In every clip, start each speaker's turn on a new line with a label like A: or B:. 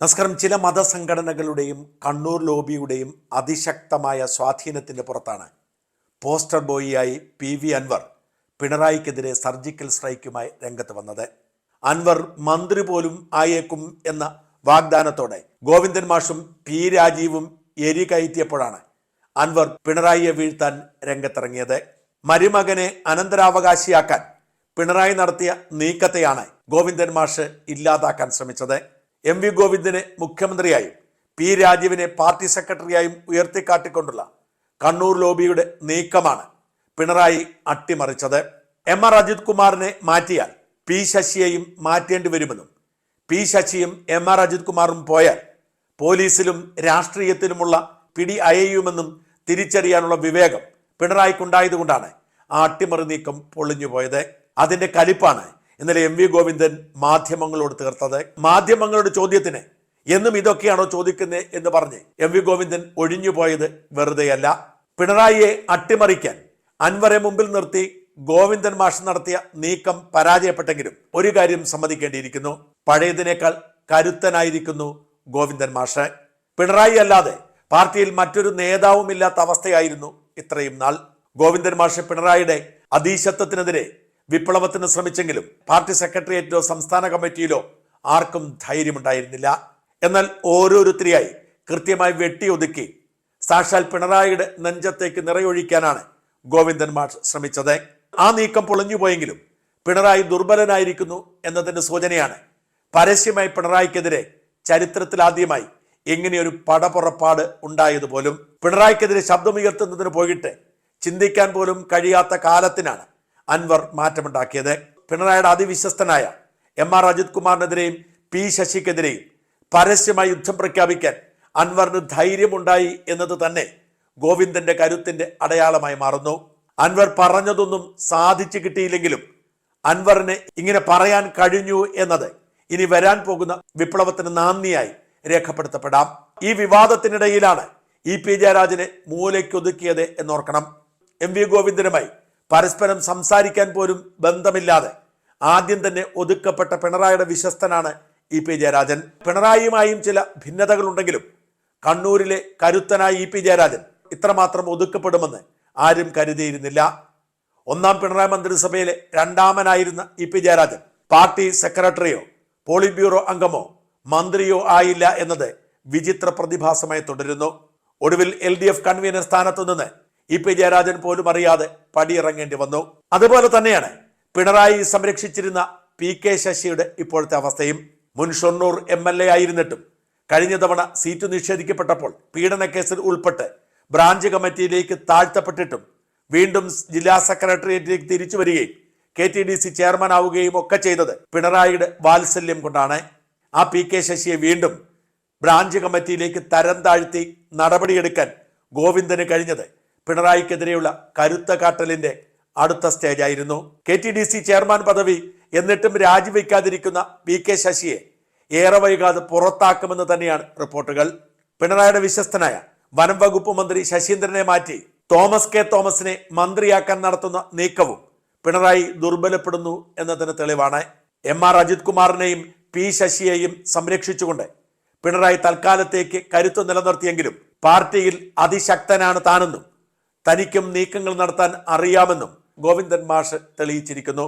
A: നമസ്കാരം. ചില മതസംഘടനകളുടെയും കണ്ണൂർ ലോബിയുടെയും അതിശക്തമായ സ്വാധീനത്തിന്റെ പുറത്താണ് പോസ്റ്റർ ബോയിയായി പി വി അൻവർ പിണറായിക്കെതിരെ സർജിക്കൽ സ്ട്രൈക്കുമായി രംഗത്ത് വന്നത്. അൻവർ മന്ത്രി പോലും ആയേക്കും എന്ന വാഗ്ദാനത്തോടെ ഗോവിന്ദൻ മാഷും പി രാജീവും എരി കയറ്റിയപ്പോഴാണ് അൻവർ പിണറായിയെ വീഴ്ത്താൻ രംഗത്തിറങ്ങിയത്. മരുമകനെ അനന്തരാവകാശിയാക്കാൻ പിണറായി നടത്തിയ നീക്കത്തെയാണ് ഗോവിന്ദൻ മാഷ് ഇല്ലാതാക്കാൻ ശ്രമിച്ചത്. എം വി ഗോവിന്ദനെ മുഖ്യമന്ത്രിയായും പി രാജീവിനെ പാർട്ടി സെക്രട്ടറിയായും ഉയർത്തിക്കാട്ടിക്കൊണ്ടുള്ള കണ്ണൂർ ലോബിയുടെ നീക്കമാണ് പിണറായി അട്ടിമറിച്ചത്. എം ആർ അജിത് കുമാറിനെ മാറ്റിയാൽ പി ശശിയെയും മാറ്റേണ്ടി വരുമെന്നും പി ശശിയും എം ആർ അജിത് കുമാറും പോയാൽ പോലീസിലും രാഷ്ട്രീയത്തിലുമുള്ള പിടി അയയുമെന്നും തിരിച്ചറിയാനുള്ള വിവേകം പിണറായിക്കുണ്ടായതുകൊണ്ടാണ് ആ അട്ടിമറി നീക്കം പൊളിഞ്ഞുപോയത്. അതിന്റെ കലിപ്പാണ് ഇന്നലെ എം വി ഗോവിന്ദൻ മാധ്യമങ്ങളോട് തീർത്തത്. മാധ്യമങ്ങളുടെ ചോദ്യത്തിന് എന്നും ഇതൊക്കെയാണോ ചോദിക്കുന്നത് എന്ന് പറഞ്ഞ് എം വി ഗോവിന്ദൻ ഒഴിഞ്ഞുപോയത് വെറുതെയല്ല. പിണറായിയെ അട്ടിമറിക്കാൻ അൻവറെ മുമ്പിൽ നിർത്തി ഗോവിന്ദൻ മാഷ് നടത്തിയ നീക്കം പരാജയപ്പെട്ടെങ്കിലും ഒരു കാര്യം സമ്മതിക്കേണ്ടിയിരിക്കുന്നു. പഴയതിനേക്കാൾ കരുത്തനായിരിക്കുന്നു ഗോവിന്ദൻ മാഷ്. പിണറായി അല്ലാതെ പാർട്ടിയിൽ മറ്റൊരു നേതാവുമില്ലാത്ത അവസ്ഥയായിരുന്നു ഇത്രയും നാൾ. ഗോവിന്ദൻ മാഷ് പിണറായിയുടെ അധീശത്വത്തിനെതിരെ വിപ്ലവത്തിന് ശ്രമിച്ചെങ്കിലും പാർട്ടി സെക്രട്ടേറിയറ്റിലോ സംസ്ഥാന കമ്മിറ്റിയിലോ ആർക്കും ധൈര്യമുണ്ടായിരുന്നില്ല. എന്നാൽ ഓരോരുത്തരെയായി കൃത്യമായി വെട്ടിയൊതുക്കി സാക്ഷാൽ പിണറായിയുടെ നെഞ്ചത്തേക്ക് നിറയൊഴിക്കാനാണ് ഗോവിന്ദൻ മാഷ് ശ്രമിച്ചത്. ആ നീക്കം പൊളിഞ്ഞുപോയെങ്കിലും പിണറായി ദുർബലനായിരിക്കുന്നു എന്നതിന്റെ സൂചനയാണ് പരസ്യമായി പിണറായിക്കെതിരെ ചരിത്രത്തിലാദ്യമായി ഇങ്ങനെയൊരു പടപുറപ്പാട് ഉണ്ടായതുപോലും പിണറായിക്കെതിരെ ശബ്ദമുയർത്തുന്നതിന് പോയിട്ട് ചിന്തിക്കാൻ പോലും കഴിയാത്ത കാലത്തിനാണ് അൻവർ മാറ്റമുണ്ടാക്കിയത്. പിണറായിയുടെ അതിവിശ്വസ്തനായ എം ആർ അജിത് കുമാറിനെതിരെയും പി ശശിക്കെതിരെയും പരസ്യമായി യുദ്ധം പ്രഖ്യാപിക്കാൻ അൻവറിന് ധൈര്യമുണ്ടായി എന്നത് തന്നെ ഗോവിന്ദന്റെ കരുത്തിന്റെ അടയാളമായി മാറുന്നു. അൻവർ പറഞ്ഞതൊന്നും സാധിച്ചു കിട്ടിയില്ലെങ്കിലും അൻവറിന് ഇങ്ങനെ പറയാൻ കഴിഞ്ഞു എന്നത് ഇനി വരാൻ പോകുന്ന വിപ്ലവത്തിന് നാന്ദിയായി രേഖപ്പെടുത്തപ്പെടാം. ഈ വിവാദത്തിനിടയിലാണ് ഇ പി ജയരാജനെ മൂലയ്ക്കൊതുക്കിയത് എന്നോർക്കണം. എം വി ഗോവിന്ദനുമായി പരസ്പരം സംസാരിക്കാൻ പോലും ബന്ധമില്ലാതെ ആദ്യം തന്നെ ഒതുക്കപ്പെട്ട പിണറായിയുടെ വിശ്വസ്തനാണ് ഇ പി ജയരാജൻ. പിണറായിയുമായും ചില ഭിന്നതകളുണ്ടെങ്കിലും കണ്ണൂരിലെ കരുത്തനായ ഇ പി ജയരാജൻ ഇത്രമാത്രം ഒതുക്കപ്പെടുമെന്ന് ആരും കരുതിയിരുന്നില്ല. ഒന്നാം പിണറായി മന്ത്രിസഭയിലെ രണ്ടാമനായിരുന്ന ഇ പി ജയരാജൻ പാർട്ടി സെക്രട്ടറിയോ പോളിറ്റ് ബ്യൂറോ അംഗമോ മന്ത്രിയോ ആയില്ല എന്നത് വിചിത്ര പ്രതിഭാസമായി തുടരുന്നു. ഒടുവിൽ എൽ ഡി എഫ് കൺവീനർ സ്ഥാനത്തു നിന്ന് ഇ പി ജയരാജൻ പോലും അറിയാതെ പടിയിറങ്ങേണ്ടി വന്നു. അതുപോലെ തന്നെയാണ് പിണറായി സംരക്ഷിച്ചിരുന്ന പി കെ ശശിയുടെ ഇപ്പോഴത്തെ അവസ്ഥയും. മുൻ ഷൊർണൂർ എം എൽ എ ആയിരുന്നിട്ടും കഴിഞ്ഞ തവണ സീറ്റ് നിഷേധിക്കപ്പെട്ടപ്പോൾ പീഡനക്കേസിൽ ഉൾപ്പെട്ട് ബ്രാഞ്ച് കമ്മിറ്റിയിലേക്ക് താഴ്ത്തപ്പെട്ടിട്ടും വീണ്ടും ജില്ലാ സെക്രട്ടേറിയറ്റിലേക്ക് തിരിച്ചു വരികയും K T D C chairman ആവുകയും ഒക്കെ ചെയ്തത് പിണറായിയുടെ വാത്സല്യം കൊണ്ടാണ്. ആ പി കെ ശശിയെ വീണ്ടും ബ്രാഞ്ച് കമ്മിറ്റിയിലേക്ക് തരം താഴ്ത്തി നടപടിയെടുക്കാൻ ഗോവിന്ദന് കഴിഞ്ഞത് പിണറായിക്കെതിരെയുള്ള കരുത്ത കാട്ടലിന്റെ അടുത്ത സ്റ്റേജ് ആയിരുന്നു. K T D C chairman പദവി എന്നിട്ടും രാജിവെക്കാതിരിക്കുന്ന വി കെ ശശിയെ ഏറെ വൈകാതെ പുറത്താക്കുമെന്ന് തന്നെയാണ് റിപ്പോർട്ടുകൾ. പിണറായിയുടെ വിശ്വസ്തനായ വനം വകുപ്പ് മന്ത്രി ശശീന്ദ്രനെ മാറ്റി തോമസ് കെ തോമസിനെ മന്ത്രിയാക്കാൻ നടത്തുന്ന നീക്കവും പിണറായി ദുർബലപ്പെടുന്നു എന്നതിന് തെളിവാണ്. എം ആർ അജിത് കുമാറിനെയും പി ശശിയെയും സംരക്ഷിച്ചുകൊണ്ട് പിണറായി തൽക്കാലത്തേക്ക് കരുത്തു നിലനിർത്തിയെങ്കിലും പാർട്ടിയിൽ അതിശക്തനാണ് താനെന്നും തനിക്കും നീക്കങ്ങൾ നടത്താൻ അറിയാമെന്നും ഗോവിന്ദൻ മാഷ് തെളിയിച്ചിരിക്കുന്നു.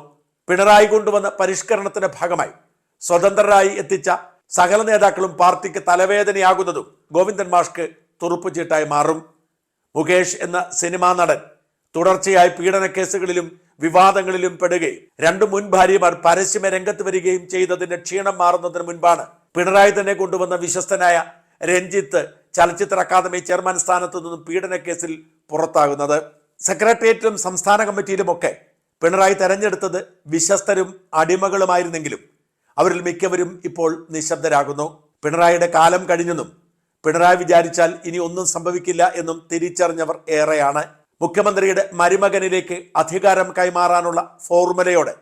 A: പിണറായി കൊണ്ടുവന്ന പരിഷ്കരണത്തിന്റെ ഭാഗമായി സ്വതന്ത്രരായി എത്തിച്ച സകല നേതാക്കളും പാർട്ടിക്ക് തലവേദനയാകുന്നതും ഗോവിന്ദൻ മാഷ്ക്ക് തുറുപ്പുചീട്ടായി മാറും. മുകേഷ് എന്ന സിനിമാ നടൻ തുടർച്ചയായി പീഡന കേസുകളിലും വിവാദങ്ങളിലും പെടുകയും രണ്ടു മുൻ ഭാര്യമാർ പരസ്യമ രംഗത്ത് വരികയും ചെയ്തതിന്റെ ക്ഷീണം മാറുന്നതിന് മുൻപാണ് പിണറായി തന്നെ കൊണ്ടുവന്ന വിശ്വസ്തനായ രഞ്ജിത്ത് ചലച്ചിത്ര അക്കാദമി ചെയർമാൻ സ്ഥാനത്തു നിന്നും പീഡന കേസിൽ പുറത്താകുന്നത്. സെക്രട്ടേറിയറ്റിലും സംസ്ഥാന കമ്മിറ്റിയിലുമൊക്കെ പിണറായി തെരഞ്ഞെടുത്തത് വിശ്വസ്തരും അടിമകളുമായിരുന്നെങ്കിലും അവരിൽ മിക്കവരും ഇപ്പോൾ നിശബ്ദരാകുന്നു. പിണറായിയുടെ കാലം കഴിഞ്ഞെന്നും പിണറായി വിചാരിച്ചാൽ ഇനി ഒന്നും സംഭവിക്കില്ല എന്നും തിരിച്ചറിഞ്ഞവർ ഏറെയാണ്. മുഖ്യമന്ത്രിയുടെ മരുമകനിലേക്ക് അധികാരം കൈമാറാനുള്ള ഫോർമുലയോടെ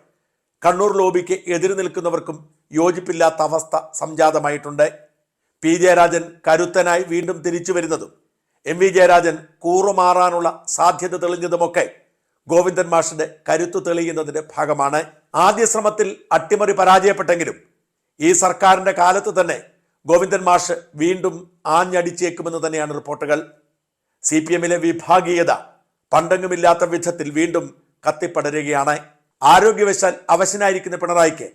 A: കണ്ണൂർ ലോബിക്ക് എതിര് നിൽക്കുന്നവർക്കും യോജിപ്പില്ലാത്ത അവസ്ഥ സംജാതമായിട്ടുണ്ട്. പി ജയരാജൻ കരുത്തനായി വീണ്ടും തിരിച്ചു വരുന്നതും എം വി ജയരാജൻ കൂറുമാറാനുള്ള സാധ്യത തെളിഞ്ഞതുമൊക്കെ ഗോവിന്ദൻ മാഷിന്റെ കരുത്തു തെളിയുന്നതിന്റെ ഭാഗമാണ്. ആദ്യ ശ്രമത്തിൽ അട്ടിമറി പരാജയപ്പെട്ടെങ്കിലും ഈ സർക്കാരിന്റെ കാലത്ത് തന്നെ ഗോവിന്ദൻ മാഷ് വീണ്ടും ആഞ്ഞടിച്ചേക്കുമെന്ന് തന്നെയാണ് റിപ്പോർട്ടുകൾ. സി പി എമ്മിലെ വിഭാഗീയത പണ്ടെങ്ങുമില്ലാത്ത വിധത്തിൽ വീണ്ടും കത്തിപ്പടരുകയാണ്. ആരോഗ്യവശാൽ അവശനായിരിക്കുന്ന പിണറായിക്ക്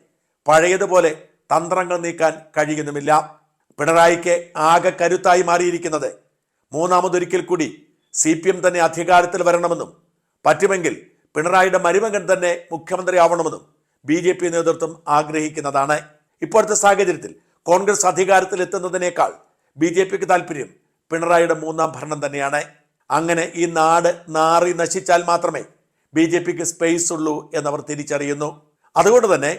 A: പഴയതുപോലെ തന്ത്രങ്ങൾ നീക്കാൻ കഴിയുന്നുമില്ല. പിണറായിക്ക് ആകെ കരുത്തായി മാറിയിരിക്കുന്നത് മൂന്നാമതൊരിക്കൽ കൂടി സി പി എം തന്നെ അധികാരത്തിൽ വരണമെന്നും പറ്റുമെങ്കിൽ പിണറായിയുടെ മരുമകൻ തന്നെ മുഖ്യമന്ത്രിയാവണമെന്നും ബി ജെ പി നേതൃത്വം ആഗ്രഹിക്കുന്നതാണ്. ഇപ്പോഴത്തെ സാഹചര്യത്തിൽ കോൺഗ്രസ് അധികാരത്തിൽ എത്തുന്നതിനേക്കാൾ ബി ജെ പിക്ക് താല്പര്യം പിണറായിയുടെ മൂന്നാം ഭരണം തന്നെയാണ്. അങ്ങനെ ഈ നാട് നാറി നശിച്ചാൽ മാത്രമേ ബി ജെ പിക്ക് സ്പേസ് ഉള്ളൂ എന്നവർ തിരിച്ചറിയുന്നു. അതുകൊണ്ട് തന്നെ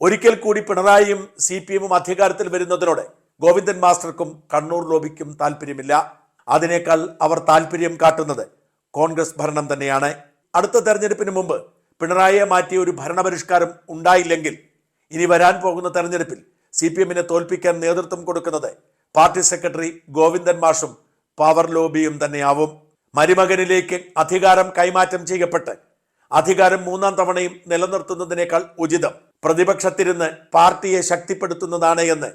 A: ഒരിക്കൽ കൂടി പിണറായിയും സി പി എമ്മും അധികാരത്തിൽ വരുന്നതിനോട് ഗോവിന്ദൻ മാസ്റ്റർക്കും കണ്ണൂർ ലോബിക്കും താല്പര്യമില്ല അതിനേക്കാൾ അവർ താല്പര്യം കാട്ടുന്നത് കോൺഗ്രസ് ഭരണം തന്നെയാണ്. അടുത്ത തെരഞ്ഞെടുപ്പിന് മുമ്പ് പിണറായിയെ മാറ്റിയ ഒരു ഭരണപരിഷ്കാരം ഉണ്ടായില്ലെങ്കിൽ ഇനി വരാൻ പോകുന്ന തെരഞ്ഞെടുപ്പിൽ സി പി എമ്മിനെ തോൽപ്പിക്കാൻ നേതൃത്വം കൊടുക്കുന്നത് പാർട്ടി സെക്രട്ടറി ഗോവിന്ദൻ മാഷും പവർ ലോബിയും തന്നെയാവും. മരുമകനിലേക്ക് അധികാരം കൈമാറ്റം ചെയ്യപ്പെട്ട് അധികാരം മൂന്നാം തവണയും നിലനിർത്തുന്നതിനേക്കാൾ ഉചിതം. പ്രതിപക്ഷത്തിരുന്ന് പാർട്ടിയെ ശക്തിപ്പെടുത്തുന്നതാണ് എന്ന്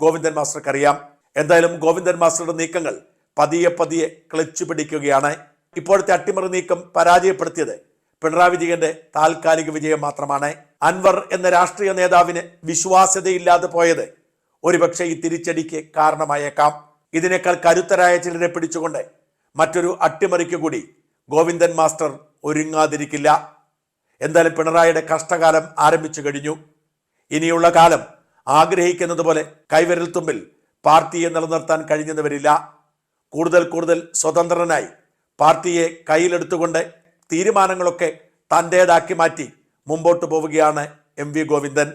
A: ഗോവിന്ദൻ മാസ്റ്റർക്കറിയാം. എന്തായാലും ഗോവിന്ദൻ മാസ്റ്ററുടെ നീക്കങ്ങൾ പതിയെ പതിയെ ക്ലച്ച് പിടിക്കുകയാണ് ഇപ്പോഴത്തെ അട്ടിമറി നീക്കം പരാജയപ്പെടുത്തിയത്. പിണറായി വിജയന്റെ താൽക്കാലിക വിജയം മാത്രമാണ്. അൻവർ എന്ന രാഷ്ട്രീയ നേതാവിന് വിശ്വാസ്യതയില്ലാതെ പോയത് ഒരുപക്ഷെ ഈ തിരിച്ചടിക്ക് കാരണമായേക്കാം. ഇതിനേക്കാൾ കരുത്തരായ ചിലരെ പിടിച്ചുകൊണ്ട് മറ്റൊരു അട്ടിമറിക്ക് കൂടി ഗോവിന്ദൻ മാസ്റ്റർ ഒരുങ്ങാതിരിക്കില്ല. എന്തായാലും പിണറായിയുടെ കഷ്ടകാലം ആരംഭിച്ചു കഴിഞ്ഞു. ഇനിയുള്ള കാലം ആഗ്രഹിക്കുന്നത് പോലെ കൈവിരൽ തുമ്പിൽ പാർട്ടിയെ നിലനിർത്താൻ കഴിഞ്ഞെന്ന് വരില്ല. കൂടുതൽ കൂടുതൽ സ്വതന്ത്രനായി പാർട്ടിയെ കയ്യിലെടുത്തുകൊണ്ട് തീരുമാനങ്ങളൊക്കെ തന്റേതാക്കി മാറ്റി മുമ്പോട്ട് പോവുകയാണ് എം വി ഗോവിന്ദൻ.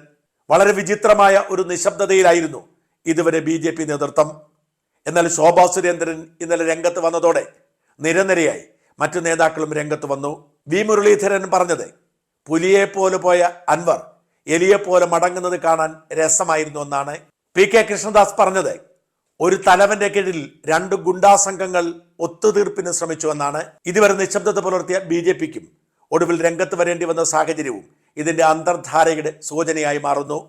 A: വളരെ വിചിത്രമായ ഒരു നിശബ്ദതയിലായിരുന്നു ഇതുവരെ ബി ജെ പി നേതൃത്വം. എന്നാൽ ശോഭാ സുരേന്ദ്രൻ ഇന്നലെ രംഗത്ത് വന്നതോടെ നിരനിരയായി മറ്റു നേതാക്കളും രംഗത്ത് വന്നു. വി മുരളീധരൻ പറഞ്ഞത് പുലിയെ പോലെ പോയ അൻവർ എലിയെ പോലെ മടങ്ങുന്നത് കാണാൻ രസമായിരുന്നു എന്നാണ്. പി കെ കൃഷ്ണദാസ് പറഞ്ഞത് ഒരു തലവന്റെ കീഴിൽ രണ്ട് ഗുണ്ടാ സംഘങ്ങൾ ഒത്തുതീർപ്പിന് ശ്രമിച്ചുവെന്നാണ് ഇതുവരെ നിശബ്ദത പുലർത്തിയ ബി ജെ പിക്കും ഒടുവിൽ രംഗത്ത് വരേണ്ടി വന്ന സാഹചര്യവും ഇതിന്റെ അന്തർധാരയുടെ സൂചനയായി മാറുന്നു.